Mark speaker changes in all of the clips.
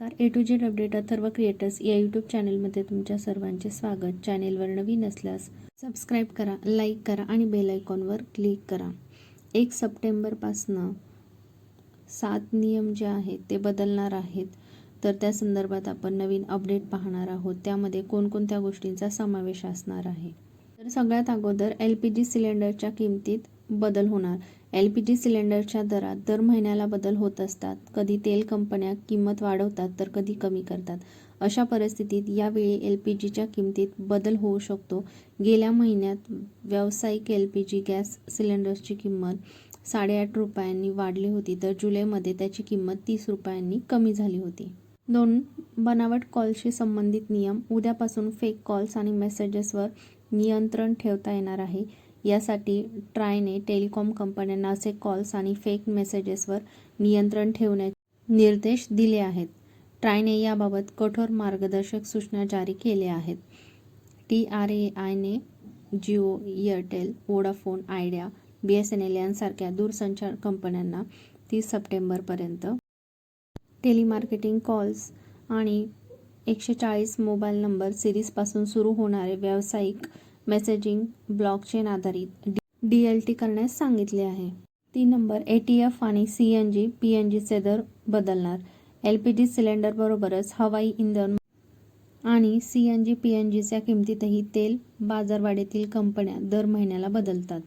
Speaker 1: Car A to Z update Atharva creators या YouTube चॅनलमध्ये तुमच्या सर्वांचे स्वागत. चॅनेलवर नवीन असल्यास सबस्क्राईब करा लाईक करा आणि बेल आयकॉनवर क्लिक करा. एक सप्टेंबरपासनं सात नियम जे आहेत ते बदलणार आहेत. तर त्या संदर्भात आपण नवीन अपडेट पाहणार आहोत. त्यामध्ये कोणकोणत्या गोष्टींचा समावेश असणार आहे? तर सगळ्यात अगोदर एल पी जी सिलेंडरच्या किमतीत बदल होणार. एल पी जी सिलेंडरच्या दरात दर महिन्याला बदल होत असतात. कधी तेल कंपन्या किंमत वाढवतात तर कधी कमी करतात. अशा परिस्थितीत यावेळी एल पी जीच्या किमतीत बदल होऊ शकतो. गेल्या महिन्यात व्यावसायिक एल पी जी गॅस सिलेंडर्सची किंमत साडेआठ रुपयांनी वाढली होती तर जुलैमध्ये त्याची किंमत तीस रुपयांनी कमी झाली होती. दोन बनावट कॉलशी संबंधित नियम उद्यापासून फेक कॉल्स आणि मेसेजेसवर नियंत्रण ठेवता येणार आहे. यासाठी ट्रायने टेलिकॉम कंपन्यांना असे कॉल्स आणि फेक मेसेजेसवर नियंत्रण ठेवण्याचे निर्देश दिले आहेत. ट्रायने याबाबत कठोर मार्गदर्शक सूचना जारी केल्या आहेत. T R A आयने Jio Airtel Vodafone Idea B S N L यांसारख्या दूरसंचार कंपन्यांना तीस सप्टेंबरपर्यंत टेलिमार्केटिंग कॉल्स आणि एकशे चाळीस मोबाईल नंबर सिरीजपासून सुरू होणारे व्यावसायिक मेसेजिंग ब्लॉकचेन आधारित डी एल टी करण्यास सांगितले आहे. तीन नंबर ए टी एफ आणि C N G P N जीचे दर बदलणार. एल पी जी सिलेंडरबरोबरच हवाई इंधन आणि C N G P N जीच्या किमतीतही तेल बाजारवाढीतील कंपन्या दर महिन्याला बदलतात.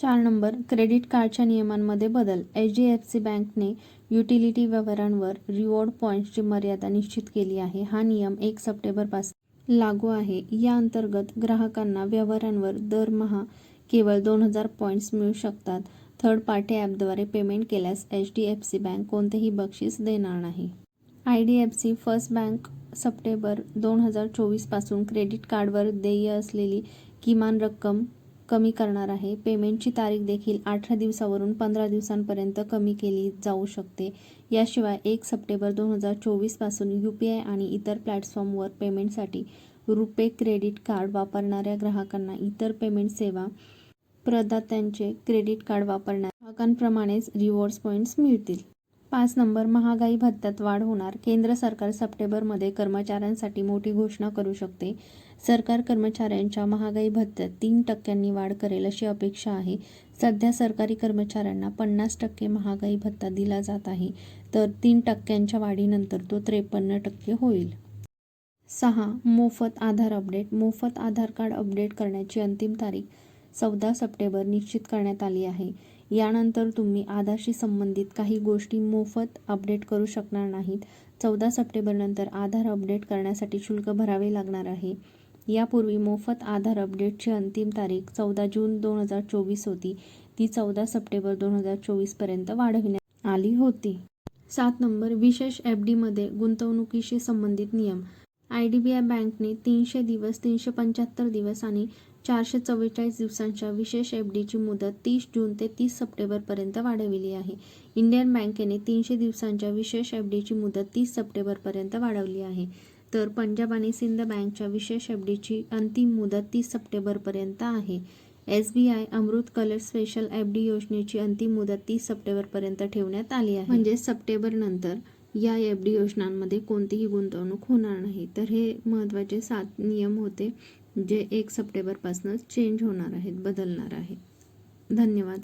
Speaker 1: चार नंबर क्रेडिट कार्डच्या नियमांमध्ये बदल. एच डी एफ सी बँकने युटिलिटी व्यवहारांवर रिवॉर्ड पॉईंट्सची मर्यादा निश्चित केली आहे. हा नियम एक सप्टेंबरपासून लागू आहे. या अंतर्गत ग्राहकांना व्यवहारांवर दरमहा केवळ दोन हजार पॉईंट्स मिळू शकतात. थर्ड पार्टी ॲपद्वारे पेमेंट केल्यास H D F C bank कोणतेही बक्षीस देणार नाही. I D F C first bank September दोन हजार चोवीसपासून क्रेडिट कार्डवर देय असलेली किमान रक्कम कमी करणार आहे. पेमेंटची तारीख देखील अठरा दिवसावरून पंधरा दिवसांपर्यंत कमी केली जाऊ शकते. याशिवाय एक सप्टेंबर दोन हजार चोवीसपासून यू पी आय आणि इतर प्लॅटफॉर्मवर पेमेंटसाठी रुपे क्रेडिट कार्ड वापरणाऱ्या ग्राहकांना इतर पेमेंट सेवा प्रदात्यांचे क्रेडिट कार्ड वापरणाऱ्या ग्राहकांप्रमाणेच रिवॉर्ड्स पॉईंट्स मिळतील. पाच नंबर महागाई भत्त्यात वाढ होणार. केंद्र सरकार सप्टेंबरमध्ये कर्मचाऱ्यांसाठी मोठी घोषणा करू शकते. सरकार कर्मचाऱ्यांच्या महागाई भत्त्यात तीन टक्क्यांनी वाढ करेल अशी अपेक्षा आहे. सध्या सरकारी कर्मचाऱ्यांना पन्नास टक्के महागाई भत्ता दिला जात आहे. तर तीन टक्क्यांच्या वाढीनंतर तो त्रेपन्न टक्के होईल. सहा. मोफत आधार अपडेट. मोफत आधार कार्ड अपडेट करण्याची अंतिम तारीख चौदा सप्टेंबर निश्चित करण्यात आली आहे. यानंतर तुम्ही आधारशी संबंधित काही गोष्टी मोफत अपडेट करू शकणार नाहीत. चौदा सप्टेंबरनंतर आधार अपडेट करण्यासाठी शुल्क भरावे लागणार आहे. यापूर्वी मोफत आधार अपडेटची अंतिम तारीख चौदा जून दोन हजार चोवीस होती. ती चौदा सप्टेंबर दोन हजार चोवीसपर्यंत वाढविण्यात आली होती. सात नंबर विशेष एफ डीमध्ये गुंतवणुकीशी संबंधित नियम. आय डी बी आय बँकने तीनशे दिवस तीनशे पंच्याहत्तर दिवस आणि चारशे चव्वेचाळीस दिवसांच्या विशेष एफ डीची मुदत तीस जून ते तीस सप्टेंबरपर्यंत वाढविली आहे. इंडियन बँकेने तीनशे दिवसांच्या विशेष एफ डीची मुदत तीस सप्टेंबरपर्यंत वाढवली आहे. तर पंजाब आणि सिंध बँकच्या विशेष एफ डीची अंतिम मुदत तीस सप्टेंबरपर्यंत आहे. S B I Amrit colour special F D योजनेची अंतिम मुदत तीस सप्टेंबरपर्यंत ठेवण्यात आली आहे. म्हणजे सप्टेंबरनंतर या एफ डी योजनांमध्ये कोणतीही गुंतवणूक होणार नाही. तर हे महत्त्वाचे सात नियम होते. जे एक सप्टेंबरपासून चेंज होणार आहेत बदलणार आहे धन्यवाद.